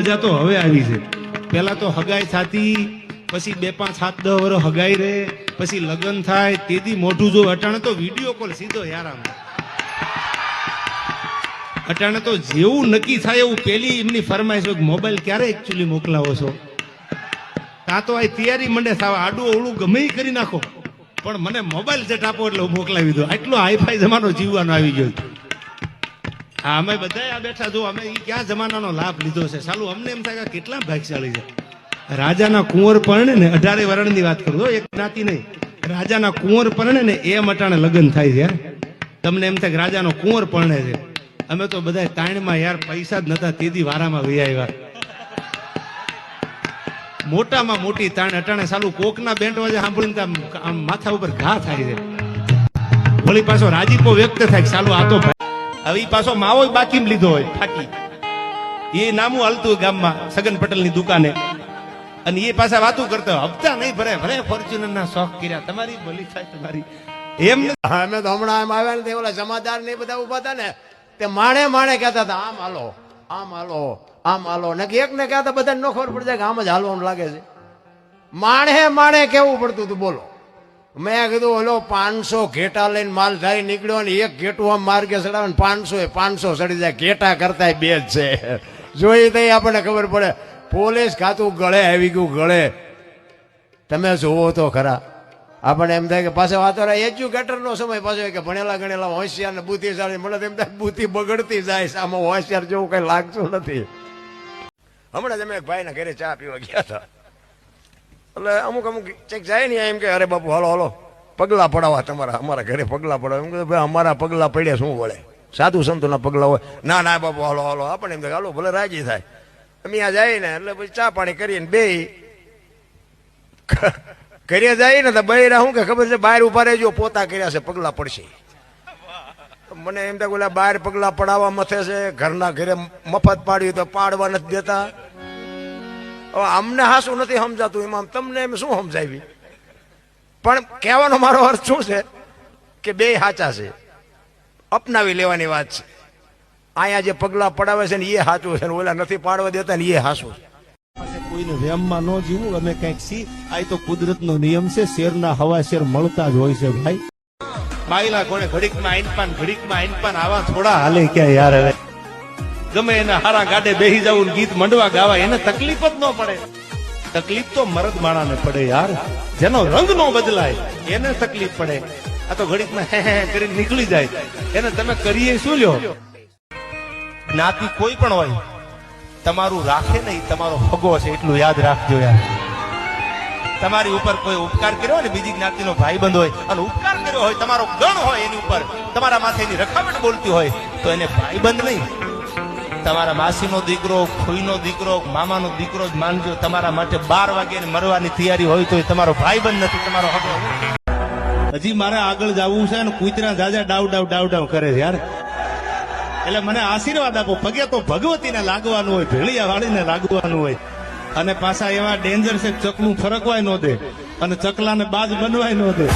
મજા તો હવે આવી છે. પેલા તો હગાઈ થતી, પછી બે પાંચ સાત દસ વર્ષ હગાઈ રહે, પછી લગ્ન થાય, તેથી મોઢું જો અટાણે તો વીડિયો કોલ સીધો યારામ અટાણે તો જેવું નક્કી થાય એવું પેલી એમની ફરમાઈશ હોય મોબાઈલ ક્યારે એકચ્યુઅલી મોકલાવો છો? કાં તો આ તૈયારી મંડે સાવ આડું અવળું ગમે કરી નાખો. પણ મને મોબાઈલ સેટ આપો એટલે મોકલાવી દો આટલો હાઈફાઈ જમાનો જીવવાનો આવી ગયો અમે બધા આ બેઠા જો, અમે ક્યાં જમાનાનો લાભ લીધો છે? સાલું, અમને એમ થાય કેટલા ભાગશાળી છે? રાજાના કુંવર પરણે ને, અઢારે વરણની વાત કરું એક જ્ઞાતિ નહીં. રાજાના કુંવર પરણે ને, એ મટાણે લગ્ન થાય છે તમને એમ થાય રાજાનો કુંવર પરણે છે. અમે તો બધા તાણમાં યાર પૈસા જ નતા, તેથી વારામાં આવ્યા. મોટામાં મોટી તાણ અટાણે, સાલું, કોકના બેન્ટ વાજે સાંભળીને આમ માથા ઉપર ઘા થાય છે. વળી પાછો રાજીપો વ્યક્ત થાય સાલું, આ તો હવે પાછો માવો બાકી લીધો હોય, થાકી. એ નામું હાલતું ગામમાં સગન પટેલની દુકાને. અને એ પાછા વાતું કરતા હપ્તા નહીં ભરે, ભલે ફોર્ચ્યુનર ના શોખ કર્યા. તમારી ભલી થાય તમારી. એમ અમે તો હમણાં એમ આવ્યા ને ઓલા જમાદાર ને બધા ઊભા હતા ને, તે માણે માણે કહેતા હતા, આમ હાલો આમ હાલો આમ હાલો. ને એક ને કહેતા બધા નો ખબર પડી જાય કે આમ જ હાલવાનું લાગે છે. માણે માણે કેવું પડતું હતું, બોલો. મેં કીધું, ઓલો પાંચસો ઘેટા લઈને માલ ધારી નીકળ્યો ને એક ઘેટું આમ માર્ગે ચડાવે પાંચસો એ પાંચસો ચડી જાય. ઘેટા કરતા બે જ છે. જોઈ તો આપણને ખબર પડે, પોલીસ ખાતું ગળે, આવી ગયું ગળે. તમે જોવો તો ખરા. આપણને એમ થાય કે પાસે વાતો એજ્યુકેટરનો સમય પાછો કે ભણેલા ગણેલા હોશિયાર ને બુદ્ધિશાળી. તો એમ થાય બુદ્ધિ બગડતી જાય આમાં હોશિયાર જેવું કઈ લાગતું નથી. હમણાં તમે એક ભાઈના ઘરે ચા પીવા ગયા હતા. એટલે અમુક અમુક ચેક જાય ને એમ કે, અરે બાપુ, હાલો હાલો. પગલા પડાવવા તમારા, અમારા ઘરે પગલા પડાવવા. એમ કે, ભાઈ, અમારા પગલા પડ્યા, શું વળે? સાધુ સંતોના પગલા હોય. ના ના, બાપુ, હાલો હાલો. આપણે એમ કે, હાલો, ભલે રાજી થાય. અમે ત્યાં જાય ને, એટલે પછી ચા પાણી કરીને બે કર્યા જાય ને તો બૈરા શું કે, ખબર છે, બહાર ઊભા રહેજો, પોતા કર્યા છે, પગલા પડશે. મને એમ થાય ઓલા બહાર પગલા પડાવવા મથે છે, ઘરના ઘરે મફત પાડ્યું તો પાડવા નથી દેતા. હવે અમને હાસું નથી સમજાતું. એમાં તમને એમ શું સમજાવી? પણ કહેવાનો મારો અર્થ શું છે કે બે સાચા છે. અપનાવી લેવાની વાત છે. અહીંયા જે પગલા પડાવે છે ને એ સાચું છે ને ઓલા નથી પાડવા દેતા ને એ સાચું છે. કોઈને વેમમાં ન જીવું અમે કંઈક સી. આ તો કુદરતનો નિયમ છે, શેરના હવા શેર મળતા જ હોય છે ભાઈ. બાયલા કોને ઘડીકમાં આઈનપાન ઘડીકમાં આઈનપાન આવા થોડા હાલે ક્યાં યાર હવે. ગમે એના હારા ગાડે બેહી જવું ગીત મંડવા ગાવા, એને તકલીફ જ ન પડે. તકલીફ તો મરદ માણાને પડે યાર. જેનો રંગ નો બદલાય, એને તકલીફ પડે. આ તો ઘડીકમાં હે હે કરીને નીકળી જાય. એને તમે કરીએ શું લ્યો? જ્ઞાતિ કોઈ પણ હોય, તમારું રાખે નહીં, તમારો ફગો છે એટલું યાદ રાખજો યાર. તમારી ઉપર કોઈ ઉપકાર કર્યો હોય ને, બીજી જ્ઞાતિનો ભાઈબંધ હોય, અને ઉપકાર કર્યો હોય, તમારો ગણ હોય એની ઉપર, તમારા માથે એની રખાવટ બોલતી હોય, તો એને ભાઈબંધ નહીં. તમારા માસીનો દીકરો, ખોઈનો દીકરો, મામાનો દીકરો જ માનજો. તમારા માટે બાર વાગે મરવાની તૈયારી હોય તો તમારો ભાઈબંધ નથી, તમારો હજી મારે આગળ જવું છે ને કુતરા જાજા ડાવ ડાવ ડાવ ડાવ કરે છે, યાર. એટલે મને આશીર્વાદ આપો. પગે તો ભગવતીને લાગવાનું હોય ભેળિયા વાળીને લાગવાનું હોય. અને પાછા એવા ડેન્જર છે ચકલું ફરકવાય ન દે અને ચકલાને બાજ બનવાય ન દે.